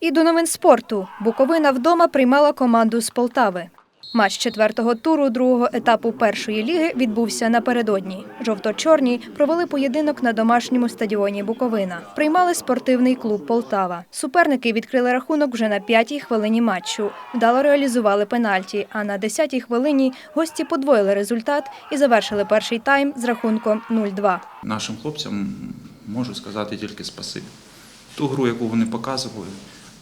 І до новин спорту. Буковина вдома приймала команду з Полтави. Матч четвертого туру другого етапу першої ліги відбувся напередодні. Жовто-чорні провели поєдинок на домашньому стадіоні Буковина. Приймали спортивний клуб Полтава. Суперники відкрили рахунок вже на п'ятій хвилині матчу. Вдало реалізували пенальті. А на десятій хвилині гості подвоїли результат і завершили перший тайм з рахунком 0-2. Нашим хлопцям можу сказати тільки спасибі. Ту гру, яку вони показували,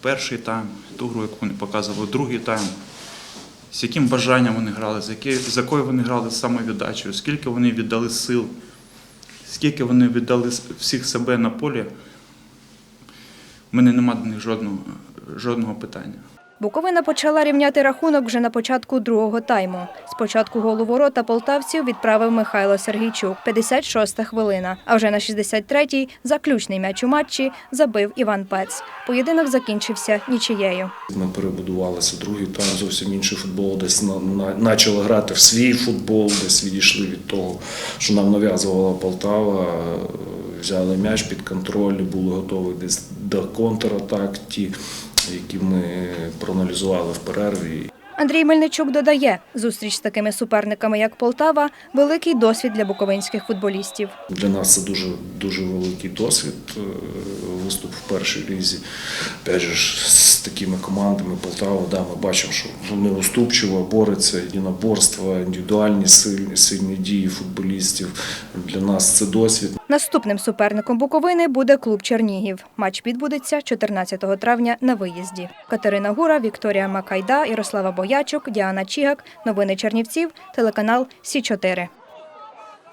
перший тайм, ту гру, яку вони показували, другий тайм, з яким бажанням вони грали, з, яке- з якою вони грали самовіддачею, скільки вони віддали сил, скільки вони віддали всіх себе на полі, в мене нема до них жодного, жодного питання. Буковина почала рівняти рахунок вже на початку другого тайму. Спочатку голу ворота полтавців відправив Михайло Сергійчук, 56-та хвилина. А вже на 63-й заключний м'яч у матчі забив Іван Пец. Поєдинок закінчився нічиєю. Ми перебудувалися другий тайм, зовсім інший футбол, десь на, почали грати в свій футбол, десь відійшли від того, що нам нав'язувала Полтава, взяли м'яч під контроль, були готові десь до контратак, які ми проаналізували в перерві. Андрій Мельничук додає, зустріч з такими суперниками, як Полтава, великий досвід для буковинських футболістів. Для нас це дуже дуже великий досвід. е, Виступ в першій лізі. Опять же, з такими командами Полтава, да, ми бачимо, що вони уступчиво бореться, єдиноборство, індивідуальні сильні, сильні дії футболістів. Для нас це досвід. Наступним суперником Буковини буде клуб Чернігів. Матч відбудеться 14 травня на виїзді. Катерина Гура, Вікторія Макайда, Ярослава Боячук, Діана Чігак. Новини Чернівців, телеканал Сі 4